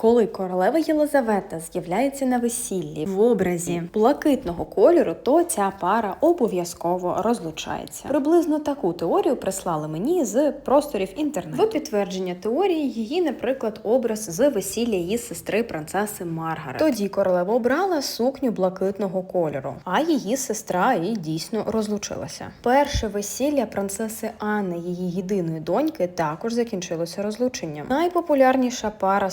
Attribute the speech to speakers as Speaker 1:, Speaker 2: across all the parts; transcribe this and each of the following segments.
Speaker 1: Коли королева Єлизавета з'являється на весіллі в образі блакитного кольору, то ця пара обов'язково розлучається. Приблизно таку теорію прислали мені з просторів інтернету. В підтвердження теорії її, наприклад, образ з весілля її сестри принцеси Маргарет. Тоді королева обрала сукню блакитного кольору, а її сестра і дійсно розлучилася. Перше весілля принцеси Анни, її єдиної доньки, також закінчилося розлученням. Найпопулярніша пара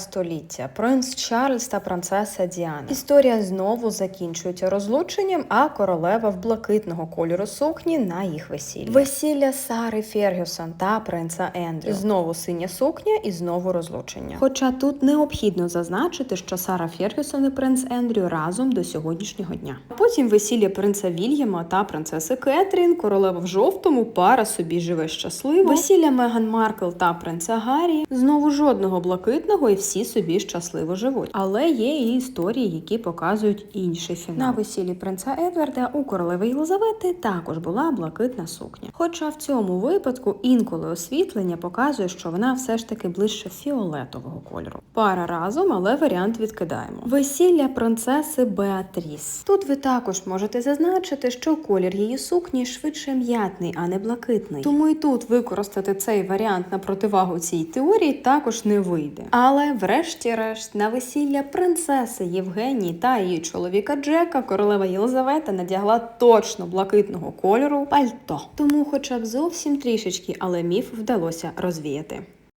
Speaker 1: століття принц Чарльз та принцеса Діана. Історія знову закінчується розлученням, а королева в блакитного кольору сукні на їх весіллі. Весілля Сари Фергюсон та принца Ендрю. Знову синя сукня і знову розлучення. Хоча тут необхідно зазначити, що Сара Фергюсон і принц Ендрю разом до сьогоднішнього дня. Потім весілля принца Вільяма та принцеси Кетрін, королева в жовтому, пара собі живе щасливо. Весілля Меган Маркл та принца Гаррі. Знову жодного блакитного, і всі собі щасливо живуть. Але є і історії, які показують інший фінал. На весіллі принца Едварда у королеви Єлизавети також була блакитна сукня. Хоча в цьому випадку інколи освітлення показує, що вона все ж таки ближче фіолетового кольору. Пара разом, але варіант відкидаємо. Весілля принцеси Беатріс. Тут ви також можете зазначити, що колір її сукні швидше м'ятний, а не блакитний. Тому і тут використати цей варіант на противагу цій теорії також не вийде. Але, врешті-решт, на весілля принцеси Євгенії та її чоловіка Джека королева Єлизавета надягла точно блакитного кольору пальто. Тому, хоча б зовсім трішечки, але міф вдалося розвіяти.